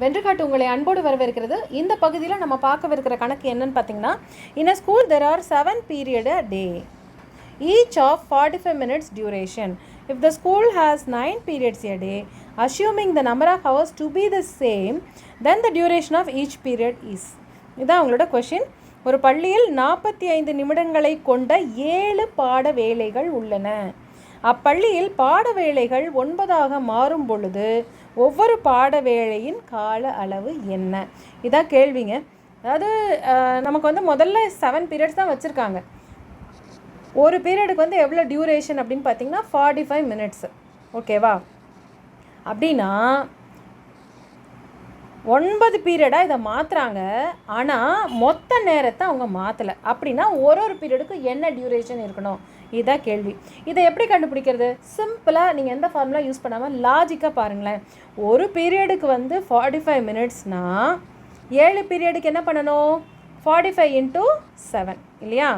வென்றுகாட்டு உங்களை அன்போடு வரவேற்கிறது. இந்த பகுதியில் நம்ம பார்க்கவிருக்கிற கணக்கு என்னன்னு பார்த்தீங்கன்னா in a school there are seven period a day each of forty five minutes duration if the school has nine periods a day assuming the number of hours to be the same then the duration of each period is இதுதான் அவங்களோட question ஒரு பள்ளியில் நாற்பத்தி ஐந்து நிமிடங்களை கொண்ட ஏழு பாட வேலைகள் உள்ளன. அப்பள்ளியில் பாட வேலைகள் ஒன்பதாக மாறும் பொழுது ஒவ்வொரு பாட வேளையின் கால அளவு என்ன? இதான் கேள்விங்க. அதாவது நமக்கு வந்து முதல்ல செவன் பீரியட்ஸ் தான் வச்சுருக்காங்க. ஒரு பீரியடுக்கு வந்து எவ்வளோ டியூரேஷன் அப்படின்னு பார்த்தீங்கன்னா ஃபார்ட்டி ஃபைவ் மினிட்ஸ் ஓகேவா அப்படின்னா ஒன்பது பீரியடாக இதை மாற்றுறாங்க ஆனால் மொத்த நேரத்தை அவங்க மாற்றலை அப்படின்னா ஒரு ஒரு பீரியடுக்கு என்ன டியூரேஷன் இருக்கணும்? இதுதான் கேள்வி. இதை எப்படி கண்டுபிடிக்கிறது? சிம்பிளாக நீங்கள் எந்த ஃபார்முலா யூஸ் பண்ணாமல் லாஜிக்காக பாருங்களேன். ஒரு பீரியடுக்கு வந்து ஃபார்ட்டி ஃபைவ் மினிட்ஸ்னால் ஏழு பீரியடுக்கு என்ன பண்ணணும்? ஃபார்ட்டி ஃபைவ் இன்ட்டு செவன் இல்லையா?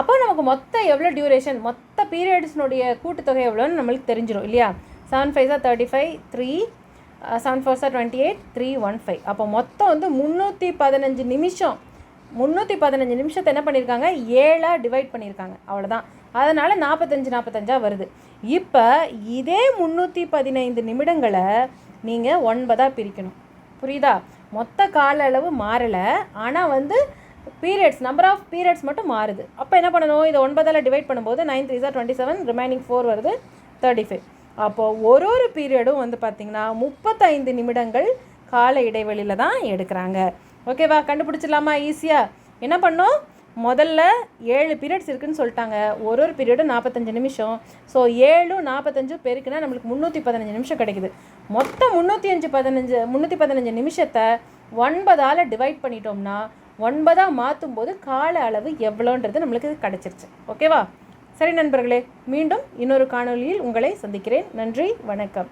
அப்போ நமக்கு மொத்த எவ்வளோ டியூரேஷன் மொத்த பீரியட்ஸ்னுடைய கூட்டுத்தொகை எவ்வளோன்னு நம்மளுக்கு தெரிஞ்சிடும் இல்லையா? செவன் ஃபைவ் தான் thirty five three seven four sir twenty eight three one five அப்போ மொத்தம் வந்து முந்நூற்றி பதினஞ்சு நிமிஷம். முந்நூற்றி பதினஞ்சு நிமிஷத்தை என்ன பண்ணியிருக்காங்க ஏழாக டிவைட் பண்ணியிருக்காங்க அவ்வளோதான் அதனால் நாற்பத்தஞ்சு நாற்பத்தஞ்சாக வருது. இப்போ இதே முந்நூற்றி பதினைந்து நிமிடங்களை நீங்கள் ஒன்பதாக பிரிக்கணும். புரியுதா? மொத்த கால அளவு மாறலை. ஆனால் வந்து பீரியட்ஸ் நம்பர் ஆஃப் பீரியட்ஸ் மட்டும் மாறுது. அப்போ என்ன பண்ணணும்? இதை ஒன்பதால் டிவைட் பண்ணும்போது நைன் த்ரீ சார் டுவெண்ட்டி செவன் ரிமைனிங் ஃபோர் வருது தேர்ட்டி ஃபைவ் அப்போது ஒரு ஒரு பீரியடும் வந்து பார்த்திங்கன்னா முப்பத்தைந்து நிமிடங்கள் கால இடைவெளியில் தான் எடுக்கிறாங்க. ஓகேவா? கண்டுபிடிச்சிடலாமா? ஈஸியாக என்ன பண்ணோம்? முதல்ல ஏழு பீரியட்ஸ் இருக்குன்னு சொல்லிட்டாங்க. ஒரு ஒரு பீரியடும் நாற்பத்தஞ்சு நிமிஷம். ஸோ ஏழும் நாற்பத்தஞ்சு பேருக்குன்னா நம்மளுக்கு முந்நூற்றி பதினஞ்சு நிமிஷம் கிடைக்குது. மொத்தம் முந்நூற்றி அஞ்சு பதினஞ்சு முந்நூற்றி பதினஞ்சு நிமிஷத்தை ஒன்பதால் டிவைட் பண்ணிட்டோம்னா ஒன்பதாக மாற்றும் போது கால அளவு எவ்வளோன்றது நம்மளுக்கு கிடச்சிருச்சு. ஓகேவா? சரி நண்பர்களே மீண்டும் இன்னொரு காணொலியில் உங்களை சந்திக்கிறேன். நன்றி வணக்கம்.